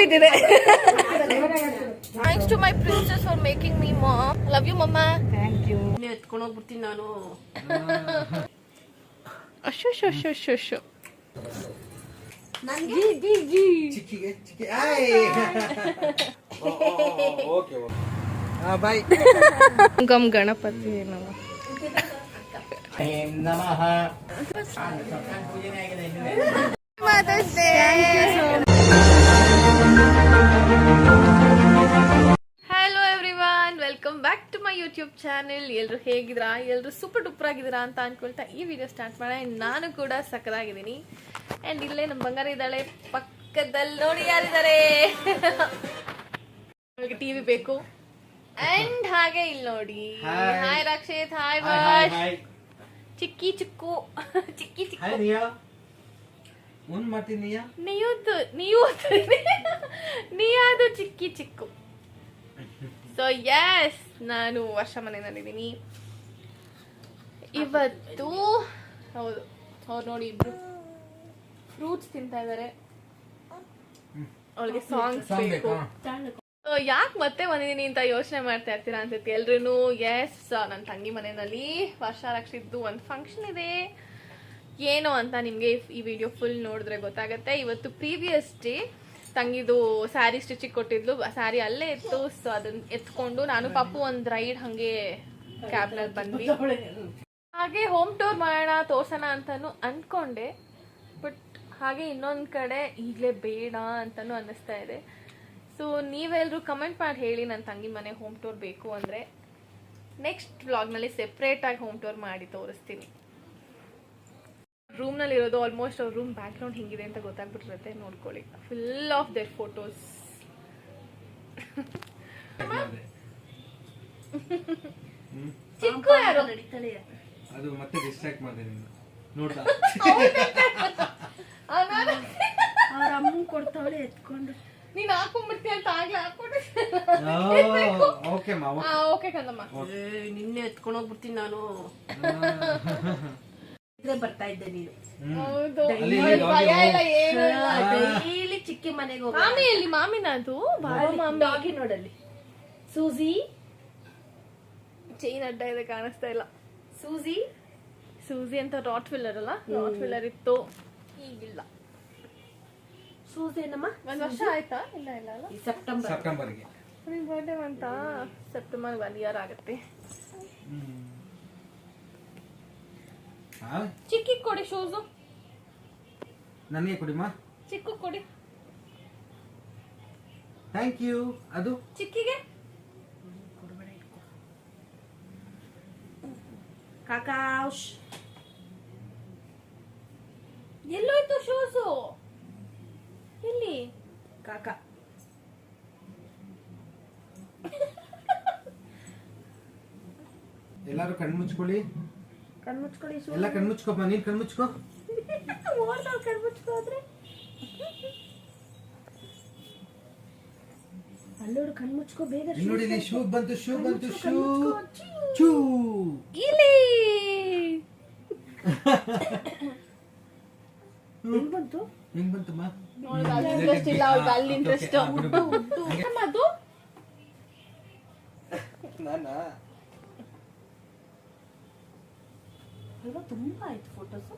ಬಿದ್ದಿದೆ. Thanks to my princess for making me mom love you ಮಮ್ಮ ನೀ ಎತ್ಕೊಂಡು ಹೋಗ್ಬಿಡ್ತೀನಿ ನಾನು. ಅಶೋ ಶೋ ಶೋ ಶೋ ಶೋ ಗಮ್ ಗಣಪತಿ ಆಯ್. Okay okay. Bye. Hello everyone welcome back to my YouTube channel ಎಲ್ಲರೂ ಹೇಗಿದ್ರಾ ಎಲ್ಲರೂ ಸೂಪರ್ ಡೂಪರ್ ಆಗಿದ್ದೀರಾ ಅಂತ ಅನ್ಕೊಳ್ತಾ ಈ ವಿಡಿಯೋ ಸ್ಟಾರ್ಟ್ ಮಾಡೋಣ. ನಾನು ಕೂಡ ಸಕ್ಕದಾಗಿದ್ದೀನಿ ಅಂಡ್ ಇಲ್ಲೇ ನಮ್ಮ ಬಂಗಾರ ಇದ್ದಾಳೆ. ಪಕ್ಕದಲ್ಲಿ ನೋಡಿ ಯಾರಿದ್ದಾರೆ. ಟಿವಿ ಬೇಕು. ಆ್ಯಂಡ್ ಹಾಗೆ ಇಲ್ಲಿ ನೋಡಿ. ಹಾಯ್ ರಾಕ್ಷೇತ್ ಹಾಯ್ ಬಾಯ್ ಚಿಕ್ಕಿ ಚಿಕ್ಕು. ಚಿಕ್ಕಿ ಚಿಕ್ಕು. ಮಾಡ್ತೀನಿ ನಿಯಾ? ನೀಯುದು ನೀವು ನೀಯಾದು ಚಿಕ್ಕಿ ಚಿಕ್ಕು. ಸೊ ಎಸ್ ನಾನು ವರ್ಷ ಮನೆಯಲ್ಲಿದ್ದೀನಿ ಇವತ್ತು ಹೌದು ಅವ್ರು ನೋಡಿ ಇಬ್ರು. ಫ್ರೂಟ್ಸ್ ತಿಂತಾ ಇದ್ದಾರೆ ಅವಳಿಗೆ ಸಾಂಗ್ಸ್ ಸಾಂಗ್ ಬೇಕು? ಬೇಕಾ. ಯಾಕೆ ಮತ್ತೆ ಬಂದಿದ್ದೀನಿ ಅಂತ ಯೋಚನೆ ಮಾಡ್ತಾ ಇರ್ತೀರಾ ಅನ್ಸುತ್ತೆ ಎಲ್ರು ಎಸ್ ನನ್ನ ತಂಗಿ ಮನೆಯಲ್ಲಿ ವರ್ಷ ರಕ್ಷಿದ್ದು ಒಂದು ಫಂಕ್ಷನ್ ಇದೆ. ಏನು ಅಂತ ನಿಮಗೆ ಈ ವಿಡಿಯೋ ಫುಲ್ ನೋಡಿದ್ರೆ ಗೊತ್ತಾಗುತ್ತೆ. ಇವತ್ತು ಪ್ರೀವಿಯಸ್ ಡೇ ತಂಗಿದು ಸ್ಯಾರಿ ಸ್ಟಿಚಿಗೆ ಕೊಟ್ಟಿದ್ಲು. ಸ್ಯಾರಿ ಅಲ್ಲೇ ಇತ್ತು. ಸೊ ಅದನ್ನ ಎತ್ಕೊಂಡು ನಾನು ಪಾಪು ಒಂದು ರೈಡ್ ಹಂಗೆ ಕ್ಯಾಬ್ನಲ್ಲಿ ಬಂದ್ವಿ. ಹಾಗೆ ಹೋಮ್ ಟೂರ್ ಮಾಡೋಣ, ತೋರ್ಸೋಣ ಅಂತಾನು ಅನ್ಕೊಂಡೆ. ಬಟ್ ಹಾಗೆ ಇನ್ನೊಂದು ಕಡೆ ಈಗಲೇ ಬೇಡ ಅಂತಾನು ಅನ್ನಿಸ್ತಾ ಇದೆ. ಸೊ ನೀವೆಲ್ಲರೂ ಕಮೆಂಟ್ ಮಾಡಿ ಹೇಳಿ ನನ್ನ ತಂಗಿ ಮನೆ ಹೋಮ್ ಟೂರ್ ಬೇಕು ಅಂದರೆ ನೆಕ್ಸ್ಟ್ ವ್ಲಾಗ್ನಲ್ಲಿ ಸೆಪ್ರೇಟಾಗಿ ಹೋಮ್ ಟೂರ್ ಮಾಡಿ ತೋರಿಸ್ತೀನಿ. ರೂಮ್ನಲ್ಲಿ ಇರೋದು ಆಲ್ಮೋಸ್ಟ್ ಅವ್ರ ರೂಮ್ ಬ್ಯಾಕ್ಗ್ರೌಂಡ್ ಹಿಂಗಿದೆ ಅಂತ ಗೊತ್ತಾಗ್ಬಿಟ್ಟಿರುತ್ತೆ ನೋಡ್ಕೊಳ್ಳಿ. Full of their photos Chikku ಯಾರು? ಅದು ಮತ್ತೆ ಡಿಸ್ಟ್ರಾಕ್ಟ್ ಮಾಡಿದೆ ನೀನು. ನೋಡ್ತಾ ಅವ್ರ ಅಮ್ಮ ಕೊಡ್ತಾವಳೆ ಎತ್ಕೊಂಡು. ನೀನು ಹಾಕೊಂಡ್ಬಿಡ್ತೀಯ ಅಂತ ಆಗ್ಲೇ ಹಾಕೊಂಡೆ ಓಕೆ ಮಾ ಹಾ ಓಕೆ. ಕಂದಮ್ಮ ಏ, ನಿನ್ನೆ ಎತ್ಕೊಂಡೋಗ್ಬಿಡ್ತೀನಿ ನಾನು. ಬರ್ತಾ ಇದ್ದೆ ನೀನು. ಹೌದು. ಅಲ್ಲಿ ಅವ್ಳಿಗೆ ಇಲ್ಲ ಏನು ಇಲ್ಲ. ಡೈಲಿ ಚಿಕ್ಕಿ ಮನೆಗೆ ಹೋಗಿ ಅದು? ಬಾಬಾ ಮಾಮಿ. ಡಾಗಿ ನೋಡಲ್ಲಿ. ಸೂಜಿ? ಚೈನ್ ಅಡ್ಡ ಇದೆ ಕಾಣಿಸ್ತಾ ಇಲ್ಲ. ಸೂಜಿ? ಸೂಜಿ ಅಂತ ರಾಟ್ ಫಿಲ್ಲರ್ ಅಲ್ಲ? ರಾಟ್ ಫಿಲ್ಲರ್ ಇತ್ತು. ಈಗಿಲ್ಲ ಸೂಜಿ ಏನಮ್ಮ? ಒಂದ್ ವರ್ಷ ಆಯ್ತಾ? ಇಲ್ಲ ಇಲ್ಲ ಅಲ್ಲ ಸೆಪ್ಟೆಂಬರ್ ಸೆಪ್ಟೆಂಬರ್ಗೆ. ನಿನ್ ಬರ್ಡೇ ಅಂತ ಸೆಪ್ಟೆಂಬರ್ ಒನ್ ಇಯರ್ ಆಗುತ್ತೆ. ಚಿಕ್ಕಿ ಕೊಡಿ ಶೂಸು. ನನಗೆ ಕೊಡಿಮ್ಮ? ಚಿಕ್ಕು ಕೊಡಿ. ಥ್ಯಾಂಕ್ ಯು ಅದು? ಚಿಕ್ಕಿಗೆ? ಕಾಕಾಶ್ ಎಲ್ಲೋಯ್ತು ಶೂಸು? ಇಲ್ಲಿ ಕಾಕಾ. ಎಲ್ಲಾರು ಕಣ್ಣು ಮುಚ್ಕೊಳ್ಳಿ. ಕಣ್ ಮುಚ್ಕೊಳ್ಳಿ ಸೂ ಎಲ್ಲ ಕಣ್ಣು ಮುಚ್ಕೊಪ್ಪ ನೀನ್ ಕಣ್ಣು ಮುಚ್ಕೋ ಓಡ್ತಾವ್ ಕಣ್ ಮುಚ್ಕೋದ್ರೆ ಅಲ್ಲೋಡು ಕಣ್ಮುಚ್ಕೋ ಬೇಗ ನೋಡಿ ಇಲ್ಲಿ ಶೂ ಬಂತು ಶೂ ಬಂತು ಶೂ ಚೂ ಇಲ್ಲಿ ಹೆಂಗ್ ಬಂತು ಹೆಂಗ್ ಬಂತಮ್ಮ ಇಂಟ್ರೆಸ್ಟ್ ಇಲ್ಲ ಅವ್ಳಿಗೆ ಅಲ್ಲಿ ಇಂಟ್ರೆಸ್ಟ್. ಅದು ನಾನಾ ಅಲ್ವಾ ತುಂಬಾ ಆಯ್ತು ಫೋಟೋಸ್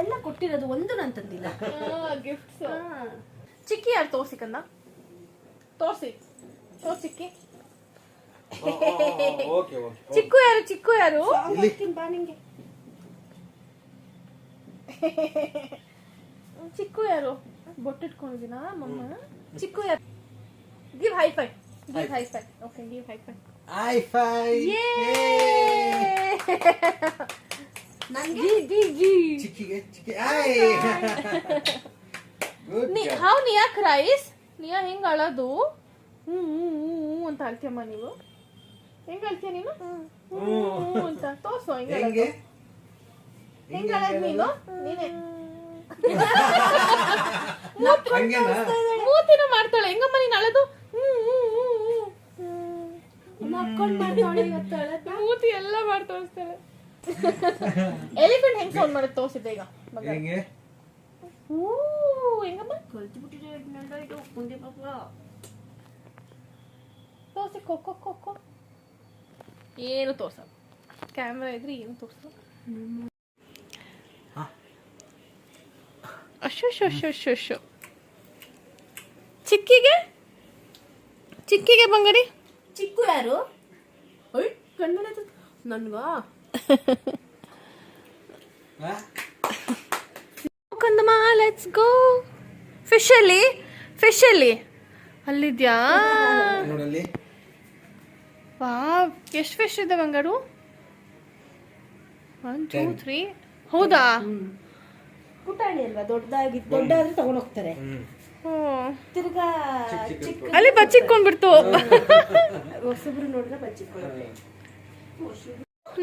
ಎಲ್ಲ ಕೊಟ್ಟಿರೋದು ಒಂದು ನಾನು ತಂದಿಲ್ಲ. ಗಿಫ್ಟ್ಸ್ ಚಿಕ್ಕಿ ಯಾರು ತೋರ್ಸಿ ಕಂದ? ತೋರ್ಸಿ. ತೋರ್ಸಿಕ್ಕಿ ಓಕೆ ಓಕೆ ಚಿಕ್ಕು ಯಾರು ಚಿಕ್ಕು ಯಾರು? ಬಾ ನಿಂಗೆ. ಚಿಕ್ಕು ಯಾರು? ಬೊಟ್ಟಿಟ್ಕೊಂಡಿದ್ದೀನ ಮಮ್ಮ? ಚಿಕ್ಕು ಯಾರು? Give high five give high five okay give high five I ಫೈ ಜಿ ಜಿ ಜಿ ಚಿಕ್ಕಿಗೆ ಚಿಕ್ಕಿ ಐ ಗುಡ್ ನೀ ಹೌ ನಿಯಾ ಕ್ರೈಸ್ ನಿಯಾ ಹೆಂಗ್ ಅಳೋದು? ಹ್ಮ್ ಅಂತ ಅಳ್ತೀಯಮ್ಮ ನೀವು. ಹೆಂಗ ಅಳ್ತೀಯ ನೀನು? ಹ್ಮ್ ಹ್ಮ್ ಅಂತ. ತೋರ್ಸು ಹೆಂಗ್. ಹೆಂಗೆ? ಹೆಂಗ್ ಅಳೋದು ನೀನು? ನೀನೆ. ಹಂಗೇನಾ? ಮೂತಿನ ಮಾಡ್ತಾಳೆ. ಹೆಂಗಮ್ಮ ನೀನ್ ಅಳದು? ಹ್ಮ್ ಹ್ಮ್ ಹ್ಮ್ ಹ್ಮ್ ಮಕ್ಕಳು ಮಾಡ್ತಾವಳೆ ಇವತ್ತು ಅಳದ ಮೂತಿ ಎಲ್ಲ ಮಾಡಿ ತೋರಿಸ್ತಾಳೆ. ಎಲಿಫೆಂಟ್ ಹೆಂಗ್ ಸೌಂಡ್ ಮಾಡಿ ತೋರಿಸಿದ್ದೆ ಈಗ. ಹೆಂಗೆ? ಹೂ ಹೆಂಗಮ್ಮ? ಕಲ್ತು ಬಿಟ್ಟಿದೆ ಇದು ಮುಂದೆ ಪಾಪ ತೋರ್ಸಿ ಕೊಕ್ಕೊ ಕೊಕ್ಕೊ ಏನು ತೋರ್ಸಲ್ಲ ಕ್ಯಾಮ್ರಾ ಇದ್ರೆ ಏನು ತೋರ್ಸಲ್ಲ ಅಶೋ ಶೋ ಶೋ ಶೋ ಶೋ ಚಿಕ್ಕಿಗೆ? ಚಿಕ್ಕಿಗೆ ಬಂಗಡಿ? ಚಿಕ್ಕು ಯಾರು ಒಯ್ ಕಣ್ಮನೆ ನನ್ಗಾ ಕಂದಮ್ಮ ಲೆಟ್ಸ್ ಗೋ ಫಿಶಲ್ಲಿ ಫಿಶಲ್ಲಿ ಅಲ್ಲಿದ್ಯಾ? ವಾ ಎಷ್ಟು ಫಿಶ್ ಇದೆ ಬಂಗಾರು? ಒನ್ ಟೂ ತ್ರೀ ಹೌದಾ? ಪುಟಾಣಿ ಅಲ್ವಾ? ದೊಡ್ಡದಾಗಿ ದೊಡ್ಡ ಆದ್ರೆ ಹೋಗ್ತಾರೆ. ಹ್ಞೂ ತಿರ್ಗಾ ಚಿಕ್ಕ ಅಲ್ಲಿ ಬಚ್ಚಿಟ್ಕೊಂಡ್ಬಿಡ್ತು. ಹೊಸಬ್ರು ನೋಡಿದ್ರೆ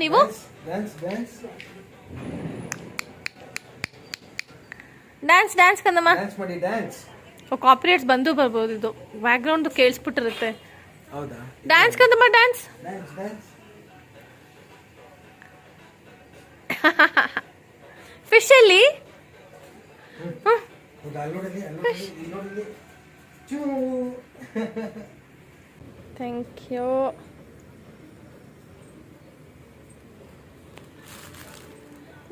ನೀವು? ಡ್ಯಾನ್ಸ್ ಡ್ಯಾನ್ಸ್ ಕಂದಮ್ಮ ಡ್ಯಾನ್ಸ್ ಮಾಡಿ ಡ್ಯಾನ್ಸ್ ಕಾಪಿರೇಟ್ಸ್ ಬಂದು ಬರ್ಬೋದು ಇದು. ಬ್ಯಾಕ್ಗ್ರೌಂಡ್ ಕೇಳಿಸ್ಬಿಟ್ಟಿರುತ್ತೆ. ಹೌದಾ? ಡ್ಯಾನ್ಸ್ ಕಂದಮ್ಮ ಡ್ಯಾನ್ಸ್ ಡ್ಯಾನ್ಸ್ ಹೌದಾ ಅಲ್ಲಿ? ನೋಡಲ್ಲಿ ಥ್ಯಾಂಕ್ ಯು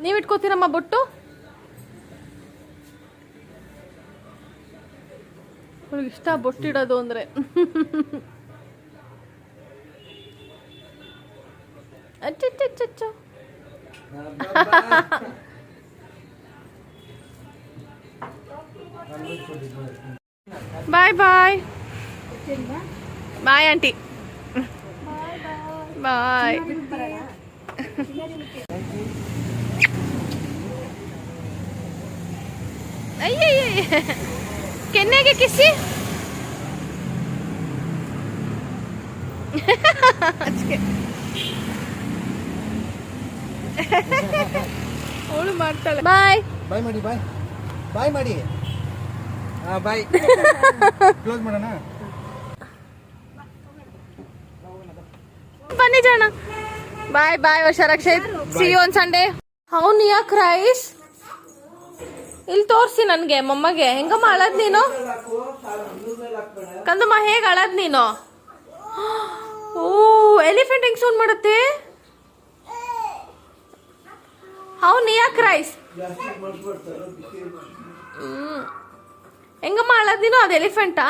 ನೀವು ಇಟ್ಕೋತೀರಮ್ಮ ಬೊಟ್ಟು? ಅವ್ಳಿಗೆ ಇಷ್ಟ ಬೊಟ್ಟಿಡೋದು ಅಂದರೆ. ಅಚ್ಚಚ್ಚಚ್ಚಚ್ಚು. ಬಾಯ್ ಬಾಯ್ ಬಾಯ್ ಆಂಟಿ ಬಾಯ್ ಅಯ್ಯಯ್ಯ ಕೆನ್ನೆಗೆ ಕಿಸಿ? ಅವಳು ಮಾಡ್ತಾಳೆ. ಬಾಯ್ ಬಾಯ್ ಮಾಡಿ ಬಾಯ್ ಬಾಯ್ ಮಾಡಿ ಬಾಯ್ ಕ್ಲೋಸ್ ಮಾಡೋಣ? ಬನ್ನಿ ಜನ. Bye bye Varsha Rakshit. See you on Sunday how ಯಾಕೆ ರೈಸ್ ಇಲ್ಲಿ ತೋರಿಸಿ ನನಗೆ ಮೊಮ್ಮಗೆ. ಹೆಂಗಮ್ಮ ಅಳದ್ ನೀನು? ಕಂದಮ್ಮ ಹೇಗೆ ಅಳದ್ ನೀನು? ಓ ಎಲಿಫೆಂಟ್ ಹೆಂಗ್ ಸೌಂಡ್ ಮಾಡುತ್ತೆ? ಅವನು ಯಾಕೆ ರೈಸ್ ಹೆಂಗಮ್ಮ ಅಳದಿನೋ ಅದು ಎಲಿಫೆಂಟಾ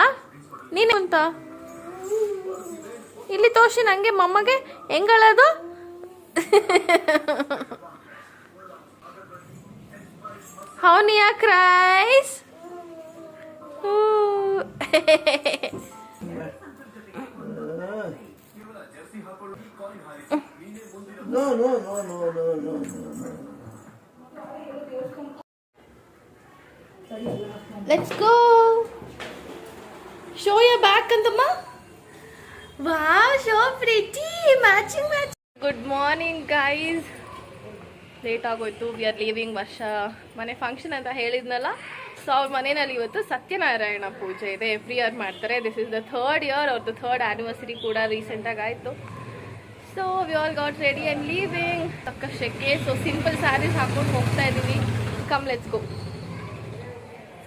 ನೀನು ಅಂತ? ಇಲ್ಲಿ ತೋರಿಸಿ ನಂಗೆ ಮಮ್ಮಗೆ? ಹೆಂಗಳದು? ಹೌನಿಯಾ cries no no no no no no no let's go show ಯ ಬ್ಯಾಕ್ ಅಂತಮ್ಮ ವಾ ಶೋ ಪ್ರೀತಿ matching match good morning guys late ಆಗೋಯ್ತು. We are leaving Varsha. ಮನೆ ಫಂಕ್ಷನ್ ಅಂತ ಹೇಳಿದ್ನಲ್ಲ. ಸೊ ಅವ್ರ ಮನೆಯಲ್ಲಿ ಇವತ್ತು ಸತ್ಯನಾರಾಯಣ ಪೂಜೆ ಇದೆ. ಎವ್ರಿ ಇಯರ್ ಮಾಡ್ತಾರೆ. This is the third year ಅವ್ರದ್ದು ಥರ್ಡ್ ಆ್ಯನಿವರ್ಸರಿ ಕೂಡ ರೀಸೆಂಟಾಗಿ ಆಯಿತು. So we all got ready and leaving ತಕ್ಕ ಶೆಕೆ ಸೊ ಸಿಂಪಲ್ ಸ್ಯಾರೀಸ್ ಹಾಕೊಂಡು ಹೋಗ್ತಾ ಇದ್ದೀವಿ ಕಮ್ ಲೆಟ್ಸ್ ಗೋ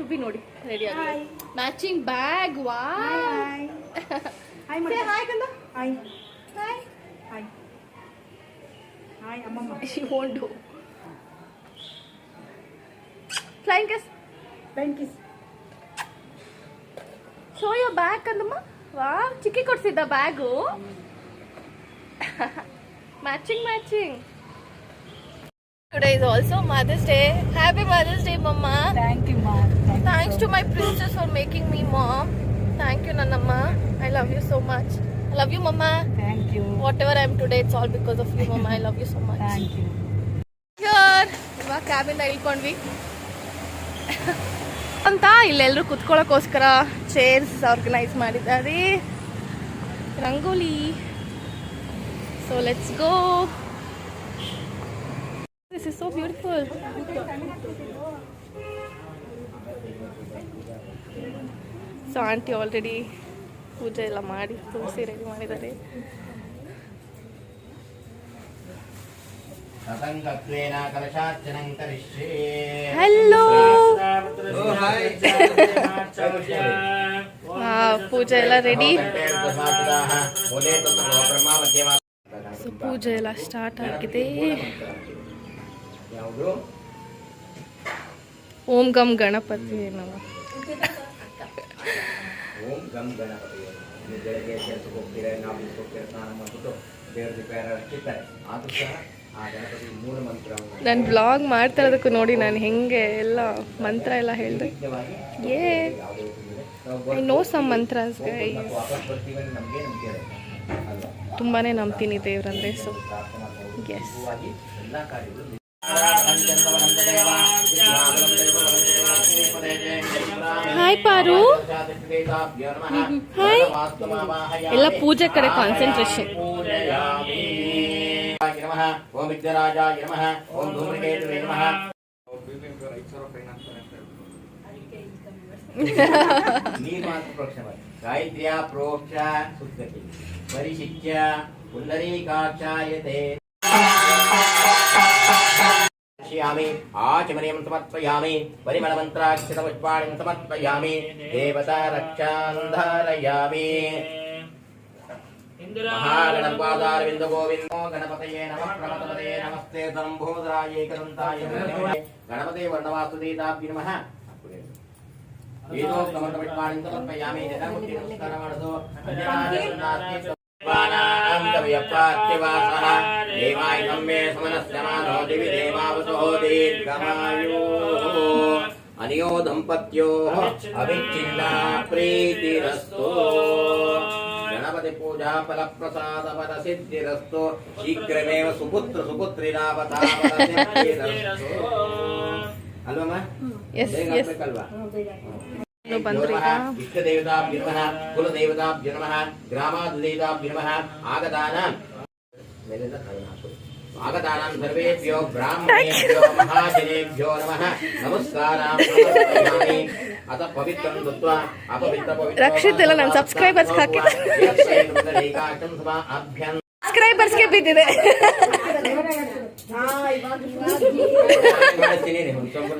ಸುಬ್ಬಿ ನೋಡಿ. ರೆಡಿ ಆಗಿ ಮ್ಯಾಚಿಂಗ್ ಬ್ಯಾಗ್ ವಾ ಹಾಯ್ ಹಾಯ್ ಹಾಯ್ ಕಂದ ಹಾಯ್ ಹಾಯ್ ಹಾಯ್ ಹಾಯ್ ಅಮ್ಮಮ್ಮ she won't do flying kiss thank you show yo bag ಅಂದಮ್ಮ ವಾ ಚಿಕ್ಕಿ ಕೊಡ್ಸಿದ್ದ bag matching matching today is also mother's day happy mother's day ಮಮ್ಮ thank you ಮಾ thanks to my princess for making me mom thank you ನನ್ನಮ್ಮ I love you so much I love you ಮಮ್ಮ thank you whatever I am today it's all because of you ಮಮ್ಮ I love you so much thank you Here. ಇವಾಗ ಕ್ಯಾಬಿಂದ ಇಳ್ಕೊಂಡ್ವಿ. ಅಂತ ಇಲ್ಲೆಲ್ಲರೂ ಕುತ್ಕೊಳ್ಳೋಕ್ಕೋಸ್ಕರ chairs organise ಮಾಡಿದ್ದಾರೆ. Rangoli. So let's go This is so beautiful. So aunty already ಪೂಜೆ ಎಲ್ಲ ಮಾಡಿ ತುಳಸಿ ready ಮಾಡಿದ್ದಾರೆ. Hello oh, ಪೂಜೆ ಎಲ್ಲ ರೆಡಿ ಸೊ ಪೂಜೆ ಎಲ್ಲ ಸ್ಟಾರ್ಟ್ ಆಗಿದೆ. ಯಾವುದು? ಓಂ ಗಮ್ ಗಣಪತಿ ಏನೋ ಓಂ ಗಂ ಗಣಪತಿ ನೀವು ಬೆಳಗ್ಗೆ ಕೆಲಸಕ್ಕೆ ಹೋಗ್ತೀರಾ ನಾವು ಹೋಗ್ತೀರ ಸ್ನಾನ ಮಾಡ್ಬಿಟ್ಟು ದೇವ್ರ ದೀಪಾರ ಹಚ್ಚಿರ್ತಾರೆ ಆದ್ರೂ ಸಹ ಆ ಗಣಪತಿ ಮೂಲ ಮಂತ್ರವನ್ನು ನಾನು ಬ್ಲಾಗ್ ಮಾಡ್ತಾ ಇರೋದಕ್ಕೂ ನೋಡಿ ನಾನು ಹೆಂಗೆ ಎಲ್ಲ ಮಂತ್ರ ಎಲ್ಲ ಹೇಳಿದೆ. ಏ ಐ ನೋ ಸಮ್ ಮಂತ್ರ ತುಂಬಾ ನಂಬ್ತೀನಿ ದೇವ್ರಂದ್ರೆ so yes hi Paru hi ಎಲ್ಲ ಪೂಜೆ ಕಡೆ ಕಾನ್ಸಂಟ್ರೇಷನ್ ನಮಃ ಓಂ ವಿದ್ಯರಾಜಾಯ ನಮಃ ಓಂ ಧೂಮ್ರಕೇತುವೇ ನಮಃ ನೀರು ಮಾತ್ರ ಪ್ರೋಕ್ಷ ಮಾಡಿ ಗಾಯತ್ರ್ಯ समर्पयामि आचमनीयं समर्पयामि परिमलमन्त्राक्षितपुष्पाणिं समर्पयामि देवता रक्षान्धारयामि महागणपादारविन्दगोविन्दो गणपतये नमः गणपतये नमस्ते तम्भोदरायैकदन्ताय गणपते वर्णवासुदेताभ्य नमः ఏదో సమర్పయామి సమర్పయామి నమస్కారం ्यपात्यवासः देवायं मे समनस्यमानो दिवि देवावसहो दीर्घमायो अनयो दम्पत्योः अविच्छिन्ना प्रीतिरस्तु గణపతి పూజా ఫల ప్రసాద పద సిద్ధిరస్తు శీఘ్రమేవ సుపుత్ర సుపుత్రిరావతావరస్సు అల్వమ్మా కల్వా ಇಷ್ಟದೇವತಾಭ್ಯ ನಮಃ ಕುಲದೇವತಾಭ್ಯ ನಮಃ ಗ್ರಾಮಾದೇವತಾಭ್ಯ ನಮಃ ಆಗದಾನ ಆಗದಾನಾಂ ಸರ್ವೇಭ್ಯೋ ಬ್ರಾಹ್ಮಣೇಭ್ಯೋ ಮಹಾಜನೇಭ್ಯೋ ನಮಃ. ನಮಸ್ಕಾರಾಂ. ಅತ ಪವಿತ್ರಂ ದತ್ವಾ ಅಪವಿತ್ರ ಪವಿತ್ರ ರಕ್ಷಿತ್ subscribers ಹಾಕಿದ್ದಾರೆ. ಅಭ್ಯಂ ಸಬ್ಸ್ಕ್ರೈಬರ್ಸ್ಗೆ ಬಿದ್ದಿದೆ.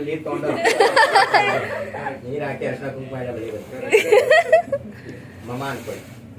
ನೀರು ತಗೊಂಡು ನೀರು ಹಾಕಿ ಅರ್ಶಿನ ಕುಂಕುಮ ಎಲ್ಲ ಬೆಳಿಬೇಕು. ಮಮ ಅನ್ಕೊಳ್ಳಿ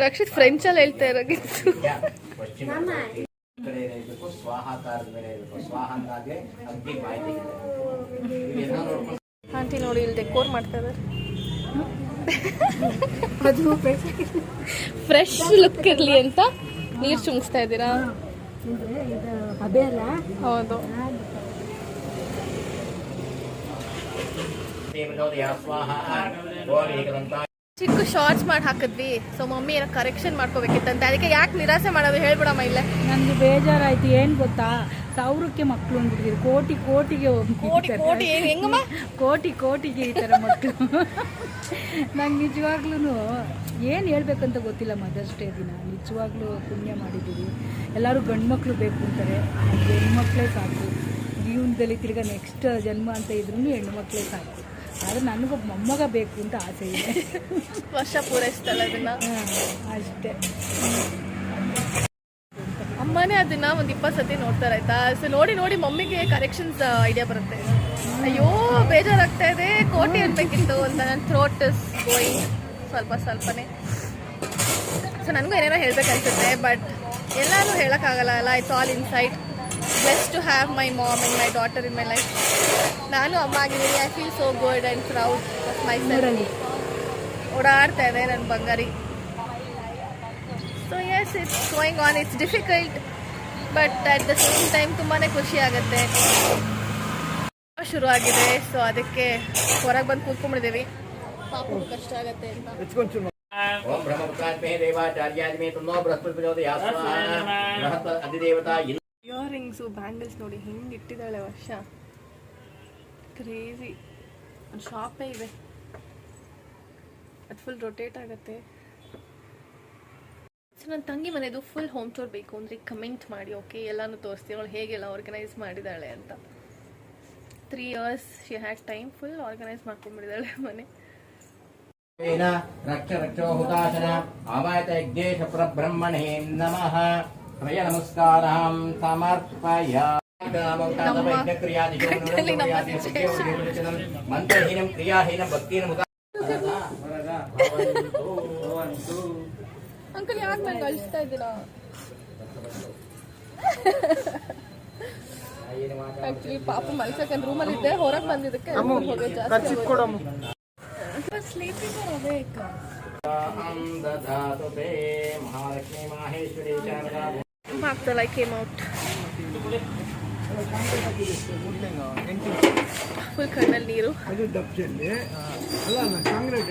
ರಕ್ಷಿತ್ ಫ್ರೆಂಚ್ ಅಲ್ಲಿ ಹೇಳ್ತಾ ಇರೋಗಿತ್ತು ಆಂಟಿ ನೋಡಿ ಇಲ್ಲಿ ಡೆಕೋರ್ ಮಾಡ್ತಾ ಇದ್ದಾರೆ ಅದು ಫ್ರೆಶ್ ಲುಕ್ ಇರ್ಲಿ ಅಂತ ನೀರ್ ಚುಂಗಿಸ್ತಾ ಇದ್ದೀರಾ? ಹೌದು. ಚಿಕ್ಕ ಶಾರ್ಟ್ಸ್ ಮಾಡಿ ಹಾಕಿದ್ವಿ. ಸೊ ಮಮ್ಮಿ ಏನೋ ಕರೆಕ್ಷನ್ ಮಾಡ್ಕೋಬೇಕಿತ್ತಂತೆ. ಅದಕ್ಕೆ ಯಾಕೆ ನಿರಾಸೆ ಮಾಡೋದು ಹೇಳ್ಬಿಡಮ್ಮ ಇಲ್ಲೇ. ನನಗೆ ಬೇಜಾರಾಯ್ತು. ಏನು ಗೊತ್ತಾ? ಸಾವಿರಕ್ಕೆ ಮಕ್ಕಳು ಅಂದ್ಬಿಟ್ಟಿದ್ರು ಕೋಟಿ ಕೋಟಿಗೆ ಕೋಟಿ ಕೋಟಿ ಏನ್ ಹೆಂಗಮ್ಮ? ಕೋಟಿ ಕೋಟಿಗೆ ಈ ಥರ ಮಕ್ಕಳು ನಂಗೆ ನಿಜವಾಗ್ಲೂ ಏನು ಹೇಳ್ಬೇಕಂತ ಗೊತ್ತಿಲ್ಲ ಮದರ್ಸ್ ಡೇ ದಿನ. ನಿಜವಾಗ್ಲೂ ಪುಣ್ಯ ಮಾಡಿದ್ದೀವಿ. ಎಲ್ಲರೂ ಗಂಡು ಮಕ್ಕಳು ಬೇಕು ಅಂತಾರೆ. ಹೆಣ್ಮಕ್ಳೇ ಸಾಕು. ಜೀವನದಲ್ಲಿ ತಿರ್ಗಾ ನೆಕ್ಸ್ಟ್ ಜನ್ಮ ಅಂತ ಇದ್ರೂ ಹೆಣ್ಣು ಮಕ್ಕಳೇ ಸಾಕು. ಆದರೆ ನನಗೊಬ್ಬ ಮೊಮ್ಮಗ ಬೇಕು ಅಂತ ಆಸೆ ಇದೆ. ವರ್ಷ ಪೂರೈಸ್ತಲ್ಲ ಅದನ್ನ ಅಷ್ಟೇ. ಅದನ್ನ ಒಂದ್ ಇಪ್ಪತ್ತು ಸತಿ ನೋಡ್ತಾರೆ ಆಯ್ತಾ? ಸೊ ನೋಡಿ ನೋಡಿ ಮಮ್ಮಿಗೆ ಕರೆಕ್ಷನ್ಸ್ ಐಡಿಯಾ ಬರುತ್ತೆ. ಅಯ್ಯೋ ಬೇಜಾರಾಗ್ತಾ ಇದೆ. ಕೋಟಿ ಇರ್ಬೇಕಿತ್ತು ಅಂತ ನನ್ನ ಥ್ರೋಟ್ ಇಸ್ ಗೋಯಿಂಗ್ ಸ್ವಲ್ಪ ಸ್ವಲ್ಪನೇ. ಸೊ ನನಗೂ ಏನೇನೋ ಹೇಳ್ಬೇಕನ್ಸುತ್ತೆ ಬಟ್ ಎಲ್ಲಾನು ಹೇಳೋಕ್ಕಾಗಲ್ಲ ಅಲ್ಲ? It's all insight bless to have my mom in my daughter in my life ನಾನು ಅಮ್ಮ ಆಗಿದ್ದೀನಿ. I feel so good and proud of my self ಓಡಾಡ್ತಾ ಇದೆ ನನ್ನ ಬಂಗಾರಿ. So yes it's going on it's difficult but at the same time ತುಂಬಾ ಖುಷಿ ಆಗುತ್ತೆ. ಶುರು ಆಗಿದೆ ಸೊ ಅದಕ್ಕೆ ಹೊರಗೆ ಬಂದು ಕೂತ್ಕೊಂಡಿದ್ದೀವಿ ಪಾಪು ಕಷ್ಟ ಆಗುತ್ತೆ ಅಂತ. ಹೆಚ್ಕೊಂಚು ಓಂ ಬ್ರಹ್ಮಪುತ್ರಾತ್ಮೇ ದೇವಾಚಾರ್ಯಾದಿಮೇ ತನ್ನೋ ಬೃಹಸ್ಪತಿ ಪ್ರಚೋದಯಾ ಸ್ವಾಹ ಬೃಹತ್ ಅಧಿದೇವತಾ ಇಂದ್ರ ಇಯರ್ ಬ್ಯಾಂಗಲ್ಸ್ ನೋಡಿ ಹಿಂಗೆ ಇಟ್ಟಿದ್ದಾಳೆ ವರ್ಷ. ಕ್ರೇಜಿ ಒಂದು ಶಾಪೇ ಇದೆ. ಅದು ಫುಲ್ ರೊಟೇಟ್ ಆಗುತ್ತೆ. ಸೊ ನನ್ನ ತಂಗಿ ಮನೆದು ಫುಲ್ ಹೋಮ್ ಟೂರ್ ಬೇಕು ಅಂದರೆ ಕಮೆಂಟ್ ಮಾಡಿ ಓಕೆ ಎಲ್ಲಾನು ತೋರಿಸ್ತೀವಿ. ಅವಳು ಹೇಗೆಲ್ಲ ಆರ್ಗನೈಸ್ ಮಾಡಿದ್ದಾಳೆ ಅಂತ. Three years she had time full organise ಮಾಡ್ಕೊಂಡ್ಬಿಟ್ಟಿದ್ದಾಳೆ ಮನೆ. ಮಂತ್ರಹೀನ ರಕ್ಷ ರಕ್ಷೋ ಹುತಾಶನ. ಆವಾಯತ ಯಜ್ಞೇಶ ಪರಬ್ರಹ್ಮಣೇ ನಮಃ. ನಮಸ್ಕಾರಂ ಸಮರ್ಪಯ. ಮಂತ್ರಹೀನಂ ಕ್ರಿಯಾಹೀನಂ ಭಕ್ತಿನ ಮುಖ. ಅಂಕಲ್ ಯಾಕೆ ನಂಗೆ ಅಳಿಸ್ತಾ ಇದ್ದೀರಾ? ಆಕ್ಚುಲಿ ಪಾಪ ಮಲ್ಸಕ್ಕೆ ರೂಮಲ್ಲಿ ಇದ್ದೆ ಹೊರಗೆ ಬಂದಿದ್ದಕ್ಕೆ ಜಾಸ್ತಿ sleeping After I came out, full ಕಣ್ಣಲ್ಲಿ ನೀರು. ಅದು ಹೇಳ್ತಾರೆ. ಅಲ್ಲ ಕಾಂಗ್ರೆಸ್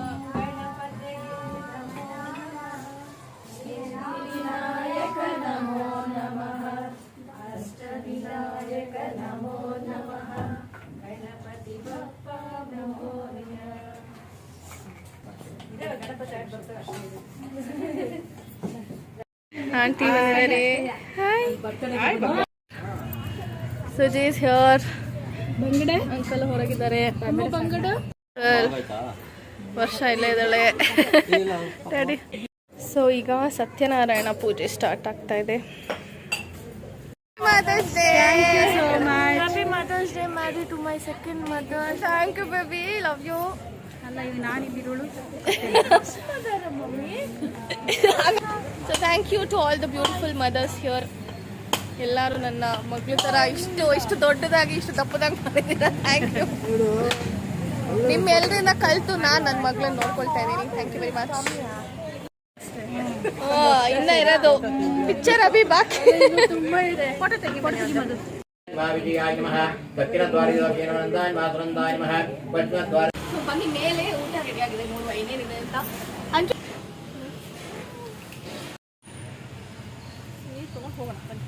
ಆಂಟಿ ಬಂದಿದ್ದಾರೆ ಹಾಯ್ ಸುಜೀಸ್ ಹಿಯರ್. ಬಂಗಡೆ? ಅಂಕಲ್ ಹೊರಗಿದ್ದಾರೆ. ಬಂಗಡ? ವರ್ಷ ಇಲ್ಲೇ ಇದ್ದಾಳೆ. ಡ್ಯಾಡಿ ಸೊ ಈಗ ಸತ್ಯನಾರಾಯಣ ಪೂಜೆ ಸ್ಟಾರ್ಟ್ ಆಗ್ತಾ ಇದೆ. Mother's day happy mother's day Mary to my second mother thank you baby. Love you ಅಲ್ಲ ಇವ್ ನಾನು ಇಲ್ಲಿರೋಳು. So thank you to all the beautiful mothers here ಎಲ್ಲರೂ ನನ್ನ ಮಗಳು ಥರ ಇಷ್ಟು ಇಷ್ಟು ದೊಡ್ಡದಾಗಿ ಇಷ್ಟು ದಪ್ಪದಾಗಿ ಮಾಡಿದ್ದೀರಾ? ಥ್ಯಾಂಕ್ ಯು ನಿಮ್ಮ ಎಲ್ರಿಂದ ಕಲಿತು ನಾನು ನನ್ನ ಮಗಳನ್ನ ನೋಡ್ಕೊಳ್ತಾ ಇದ್ದೀನಿ. ಥ್ಯಾಂಕ್ ಯು ವೆರಿ ಮಚ್ ಇನ್ನ ಇರೋದು ಪಿಕ್ಚರ್ ಅಭಿ ಬಾಕಿ. ಬನ್ನಿ ಮೇಲೆ ಊಟ ರೆಡಿ ಆಗಿದೆ ನೋಡುವ ಏನೇನಿದೆ ಅಂತ ಅಂಚು ನೀರು ತಗೊಂಡು ಹೋಗೋಣ ಬನ್ನಿ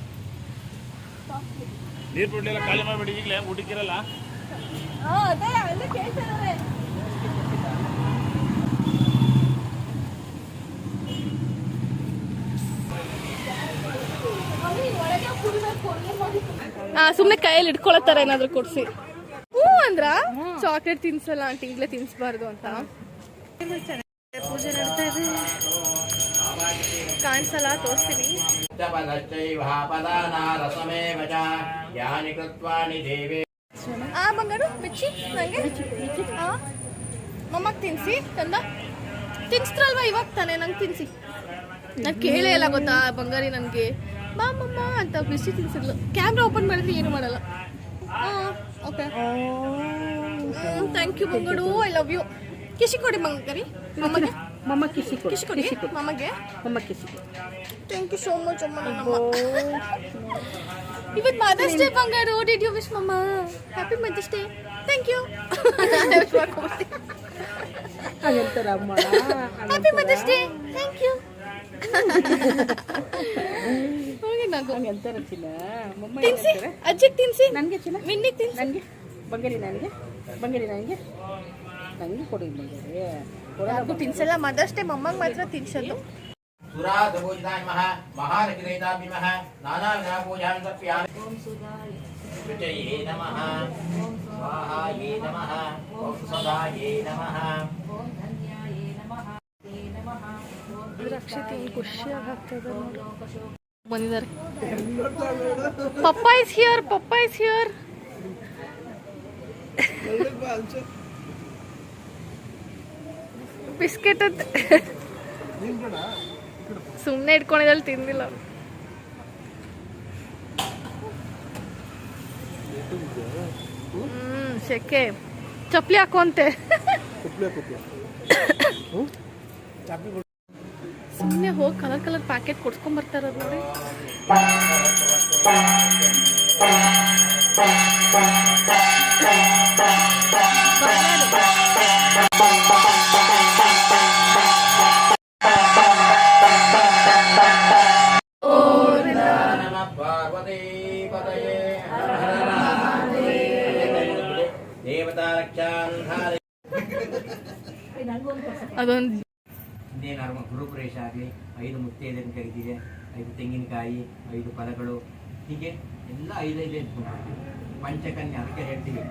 ನೀರು ಬಿಡ್ಲಿಲ್ಲ ಖಾಲಿ ಮಾಡಿಬಿಡಿ ಈಗಲೇ ಊಟಕ್ಕಿರಲ್ಲ ಹಾ ಸುಮ್ಮನೆ ಕೈಯಲ್ಲಿ ಇಟ್ಕೊಳತ್ತಾರ ಏನಾದ್ರು ಕೊಡ್ಸಿ. ಹ್ಞೂ ಅಂದ್ರ? ಚಾಕ್ಲೇಟ್ ತಿನ್ಸಲ್ಲ ಆಂಟಿ ಈಗಲೇ ತಿನ್ಸ್ಬಾರ್ದು ಅಂತ. ಪೂಜೆ ನಡ್ತಾ ಇದೆ. ಕಾಣಿಸಲ್ಲ ದೇವೇ. ಆ ಬಂಗಾರು ಬಿಚ್ಚಿ ನಂಗೆ. ಆ ಮಮ್ಮಗ್ ತಿನ್ಸಿ ತಂದ. ತಿನ್ಸ್ತ್ರಲ್ವಾ ಇವಾಗ ತಾನೆ ನಂಗೆ ತಿನ್ಸಿ. ನಾನು ಕೇಳೇ ಇಲ್ಲ ಗೊತ್ತಾ ಬಂಗಾರಿ ನನಗೆ. ಬಾ ಮಮ್ಮ ಅಂತ ಬಿಸಿ ತಿನ್ಸಿದ್ಲು. ಕ್ಯಾಮ್ರಾ ಓಪನ್ ಮಾಡಿದ್ರೆ ಏನು ಮಾಡಲ್ಲ. ಓಕೆ. ಥ್ಯಾಂಕ್ ಯು ಬಂಗಡು ಐ ಲವ್ ಯು ಕಿಶಿ ಕೊಡಿ ಬಂಗಾರಿ ಮಮ್ಮಗೆ. ಮಮ್ಮ ಕಿಸಿ ಕೊಡು ಕಿಶಿ ಕೊಡಿ? ಮಮಗೆ ಮಮ್ಮ ಕಿಸಿ ಥ್ಯಾಂಕ್ ಯು ಸೋ ಮಚ್ ಅಮ್ಮ ನಮ್ಮ ಇವತ್ತು ಮದರ್ಸ್ ಡೇ ಬಂಗಾರು. ಡಿಡ್ ಯು ವಿಶ್ ಮಮ್ಮ? Happy mother's day thank you ಹಾಗೆಂತಾರ ಅಮ್ಮ. Happy mother's day thank you ನಾನು ಹಂಗೆ ಹಾಗೆಂತಾರ ಚಿನ್ನ. ಮಮ್ಮ ತಿನ್ಸಿ. ಅಜ್ಜಿಗೆ ತಿನ್ಸಿ. ನನಗೆ ಚಿನ್ನ? ಮಿನ್ನಿ ತಿನ್ಸಿ. ನನಗೆ? ಬಂಗಡಿ ನನಗೆ? ಬಂಗಡಿ ನನಗೆ? ನನಗೆ ಕೊಡಿ ಬಂಗಡಿ ಯಾರಿಗೂ ತಿನ್ಸಲ್ಲ ಮದರ್ಸ್ ಡೇ ಮಮ್ಮಂಗೆ ಮಾತ್ರ ತಿನ್ಸೋದು ಸುರಾಧಭೂಜಿತಾಯ ನಮಃ ಮಹಾಲಕ್ಷ್ಮೀತಾಭಿ ನಮಃ ನಾನಾ ವಿಧ ಪೂಜಾಂ ತರ್ಪ್ಯಾಮಿ ಶುಚಯೇ ನಮಃ ಸ್ವಾಹಾಯೇ ನಮಃ ಓಂ ಸದಾಯೇ ನಮಃ ರಕ್ಷಿತ ಖುಷಿಯಾಗಿ ಆಗ್ತದೆ ಬಂದಿದ್ದಾರೆ ಪಪ್ಪ ಇಸ್ ಹಿಯರ್ ಪಪ್ಪ ಇಸ್ ಹಿಯರ್ ಬಿಸ್ಕೆಟ್ ಅಂತ. ಸುಮ್ಮನೆ ಇಟ್ಕೊಂಡಿದ್ದಲ್ಲಿ ತಿಂದಿಲ್ಲ ಹ್ಮ್ ಸೆಕೆ. ಚಪ್ಪಲಿ ಹಾಕುವಂತೆ. ಸುಮ್ಮನೆ ಹೋಗಿ ಕಲರ್ ಕಲರ್ ಪ್ಯಾಕೆಟ್ ಕೊಡ್ಸ್ಕೊಂಡ್ ಬರ್ತಾರ ಇರೋದು ನೋಡಿ. ಅದೊಂದು ಇನ್ನೇನಾರು ಗುರುಪ್ರವೇಶ ಆಗಲಿ ಐದು ಮುತ್ತೈದನ್ನು ತೆಗೆದಿದೆ ಐದು ತೆಂಗಿನಕಾಯಿ ಐದು ಫಲಗಳು ಹೀಗೆ ಎಲ್ಲ ಐದೈದು ಇಟ್ಕೊಂಡು ಪಂಚಕನ್ಯಾ ಅದಕ್ಕೆ ಹೇಳ್ತೀವಿ.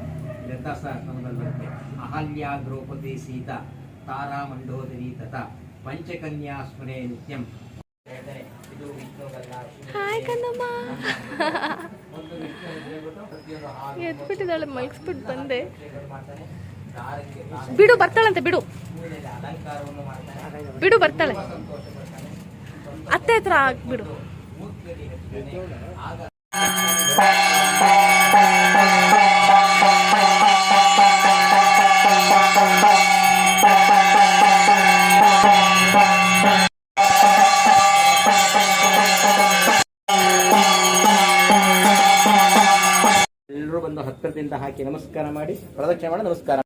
ಬರುತ್ತೆ ಅಹಲ್ಯ ದ್ರೌಪದಿ ಸೀತಾ ತಾರಾ ಮಂಡೋದರಿ ತಥಾ ಪಂಚಕನ್ಯಾ ಸ್ಮರೆ ನಿತ್ಯಂ. ಹೇಳ್ತಾರೆ, ಇದು ವಿಷ್ಣು ಹಾಯ್ ಎದ್ಬಿಟ್ಟಿದ್ದಾಳೆ ಮಲ್ಗಿಸ್ಬಿಟ್ಟು ಬಂದೆ. ಬಿಡು ಬರ್ತಾಳಂತೆ ಬಿಡು. ಬಿಡು ಬರ್ತಾಳೆ. ಅತ್ತೆ ಹತ್ರ ಹಾಕ್ಬಿಡು ಮೂರ್ತಿಯಲ್ಲಿ ಬಂದು ಹಾಕಿ ನಮಸ್ಕಾರ ಮಾಡಿ ಪ್ರದಕ್ಷಿಣೆ ಮಾಡಿ ನಮಸ್ಕಾರ.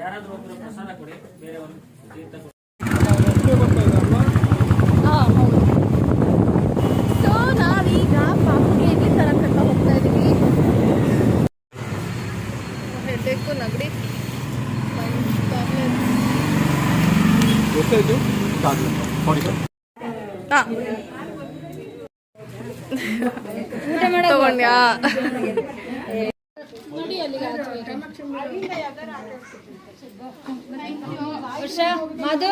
ಯಾರಾದರೂ ಪ್ರಸಾದ ಕೊಡಿ ಬೇರೆ ಒಂದು ತೀರ್ಥ ಕೊಡಿ. ಸೊ ನಾವೀಗ ಪಾಪುಗೆ ಎಲ್ಲಿ ತರಕ್ಕೆ ಅಂತ ಹೋಗ್ತಾ ಇದೀವಿ ಹೆಡ್ಡೇಕು ನಗಡಿ ಎಷ್ಟಾಯ್ತು ತಗೊಂಡ್ಯಾ ಮಾಧು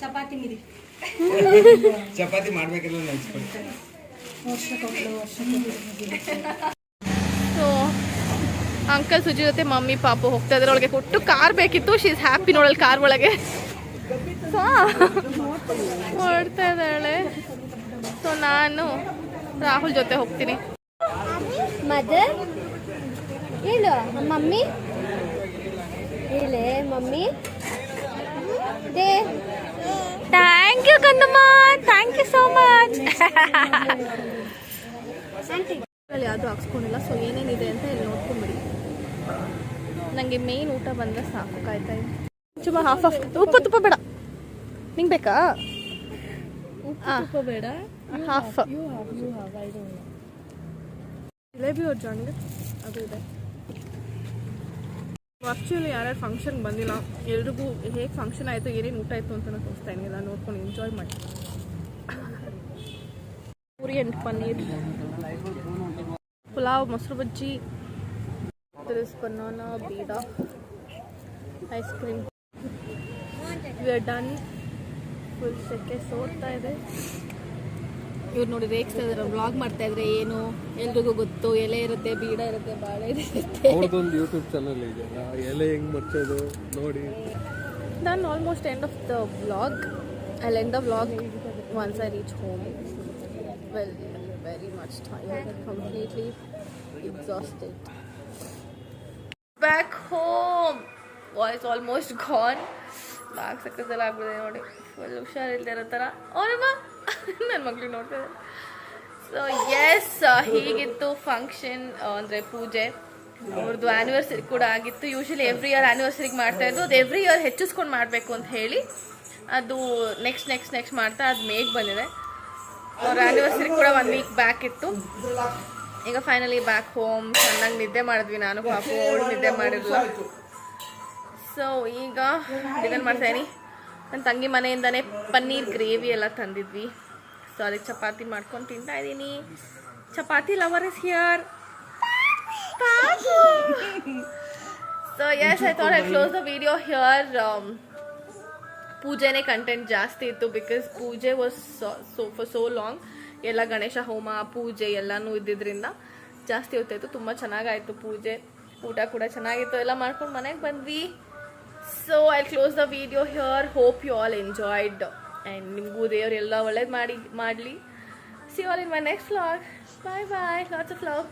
ಚಪಾತಿ ಮಿರಿ ಚಪಾತಿ ಮಾಡ್ಬೇಕಿಲ್ಲ ನೆನ್ಸ್ಕೊಳ್ಳಿ ಸೊ ಅಂಕಲ್ ಸುಜಿ ಜೊತೆ ಮಮ್ಮಿ, ಪಾಪು ಹೋಗ್ತಾ ಇದ್ರೆ ಒಳಗೆ ಕೊಟ್ಟು ಕಾರ್ ಬೇಕಿತ್ತು. ಶಿ ಇಸ್ ಹ್ಯಾಪಿ ನೋಡಲ್ ಕಾರ್ ಒಳಗೆ. ಸೊ ಇದ್ದಾಳೆ. ಸೊ ನಾನು ರಾಹುಲ್ ಜೊತೆ ಹೋಗ್ತೀನಿ. ಮದರ್? ಹೇಳು ಮಮ್ಮಿ? ಹೇಳೆ ಮಮ್ಮಿ? ದೇ. ಥ್ಯಾಂಕ್ ಯು ಕಂದಮ್ಮ ಥ್ಯಾಂಕ್ ಯು ಸೋ ಮಚ್ ಯಾವುದು ಹಾಕ್ಸ್ಕೊಂಡಿಲ್ಲ ಸೊ ಏನೇನಿದೆ ಅಂತ ಇಲ್ಲಿ ನೋಡ್ಕೊಂಬಿಡಿ. ನನಗೆ ಮೇನ್ ಊಟ ಬಂದರೆ ಸಾಕು ಕಾಯ್ತಾ ಇದೆ ಚುಮ್ಮ ಹಾಫ್ ಆಫ್ ಉಪ್ಪು ತುಪ್ಪ ಬೇಡ. ನಿಂಗೆ ಬೇಕಾ ಬೇಡ. ಹಾಫ್. ಜಿಲೇಬಿ ಅವ್ರ ಜಾಣಿಗೆ ಅದು ಇದೆ. ಆ್ಯಕ್ಚುಲಿ ಯಾರ್ಯಾರು ಫಂಕ್ಷನ್ ಬಂದಿಲ್ಲ. ಎಲ್ರಿಗೂ ಹೇಗೆ ಫಂಕ್ಷನ್ ಆಯಿತು ಏನೇನು ಊಟ ಆಯಿತು ಅಂತ ನಾನು ತೋರಿಸ್ತಾ ಏನಿಲ್ಲ ನೋಡ್ಕೊಂಡು ಎಂಜಾಯ್ ಮಾಡಿ. ಪೂರಿ ಅಂಡ್ ಪನ್ನೀರ್. ಪುಲಾವ್ ಮೊಸರು bajji. Banana beeda. Ice cream we are done full ಸೆಕೆ ಸೋಡ್ತಾ ಇದೆ. ಇವ್ರು ನೋಡಿ ರೇಗಿಸ್ತಾ ಇದಾರೆ ವ್ಲಾಗ್ ಮಾಡ್ತಾ ಇದ್ರೆ ಏನು? ಎಲ್ರಿಗೂ ಗೊತ್ತು ಎಲೆ ಇರುತ್ತೆ ಬೀಡ ಇರುತ್ತೆ ಬಾಳೆ ಇರುತ್ತೆ. ಯೂಟ್ಯೂಬ್ ಎಲೆ ಹೆಂಗ್ ಮರ್ತದು ನೋಡಿ. ನಾನು almost end of the vlog I end the vlog once I reach home well very much completely exhausted back home voice almost gone back ಸಕ್ಕದಲ್ಲಿ ಆಗ್ಬಿಡಿದೆ ನೋಡಿ. ಫುಲ್ ಹುಷಾರಿಲ್ಲದೆ ಇರೋ ಥರ. ಅವನಮ್ಮ ನನ್ನ ಮಗಳು ನೋಡ್ತಾ ಸೊ ಎಸ್ ಹೀಗಿತ್ತು ಫಂಕ್ಷನ್ ಅಂದರೆ ಪೂಜೆ. ಅವ್ರದ್ದು ಆ್ಯನಿವರ್ಸರಿ ಕೂಡ ಆಗಿತ್ತು. ಯೂಶಲಿ ಎವ್ರಿ ಇಯರ್ ಆ್ಯನಿವರ್ಸರಿಗೆ ಮಾಡ್ತಾ ಇದ್ದು ಅದು ಎವ್ರಿ ಇಯರ್ ಹೆಚ್ಚಿಸ್ಕೊಂಡು ಮಾಡಬೇಕು ಅಂತ ಹೇಳಿ, ಅದು ನೆಕ್ಸ್ಟ್ ನೆಕ್ಸ್ಟ್ ನೆಕ್ಸ್ಟ್ ಮಾಡ್ತಾ ಅದು ಮೇಗ್ ಬಂದಿದೆ. ಅವ್ರ ಆ್ಯನಿವರ್ಸರಿ ಕೂಡ ಒನ್ ವೀಕ್ ಬ್ಯಾಕ್ ಇತ್ತು. ಈಗ ಫೈನಲಿ ಬ್ಯಾಕ್ ಹೋಮ್ ಚೆನ್ನಾಗಿ ನಿದ್ದೆ ಮಾಡಿದ್ವಿ ನಾನು, ಪಾಪು, ಅವಳು ನಿದ್ದೆ ಮಾಡಿದ್ಲು. ಸೊ ಈಗ ಡಿನ್ನರ್ ಮಾಡ್ತಾಯಿನಿ ನನ್ನ ತಂಗಿ ಮನೆಯಿಂದನೇ ಪನ್ನೀರ್ ಗ್ರೇವಿ ಎಲ್ಲ ತಂದಿದ್ವಿ. ಸೊ ಅದಕ್ಕೆ ಚಪಾತಿ ಮಾಡ್ಕೊಂಡು ತಿಂತಾ ಇದ್ದೀನಿ. Chapati lover is here so yes I thought I close the video here ಪೂಜೆನೇ content ಜಾಸ್ತಿ ಇತ್ತು ಬಿಕಾಸ್ ಪೂಜೆ was so for so long ಎಲ್ಲ ಗಣೇಶ, ಹೋಮ, ಪೂಜೆ ಎಲ್ಲನೂ ಇದ್ದಿದ್ದರಿಂದ ಜಾಸ್ತಿ ಹೊತ್ತಾಯಿತು. ತುಂಬ ಚೆನ್ನಾಗಾಯಿತು ಪೂಜೆ. ಊಟ ಕೂಡ ಚೆನ್ನಾಗಿತ್ತು. ಎಲ್ಲ ಮಾಡ್ಕೊಂಡು ಮನೆಗೆ ಬಂದ್ವಿ. So I close the video here hope you all enjoyed and ನಿಮಗೂ ದೇವರೆಲ್ಲ ಒಳ್ಳೇದು ಮಾಡಿ, ಮಾಡಲಿ. See all in my next vlog bye bye lots of love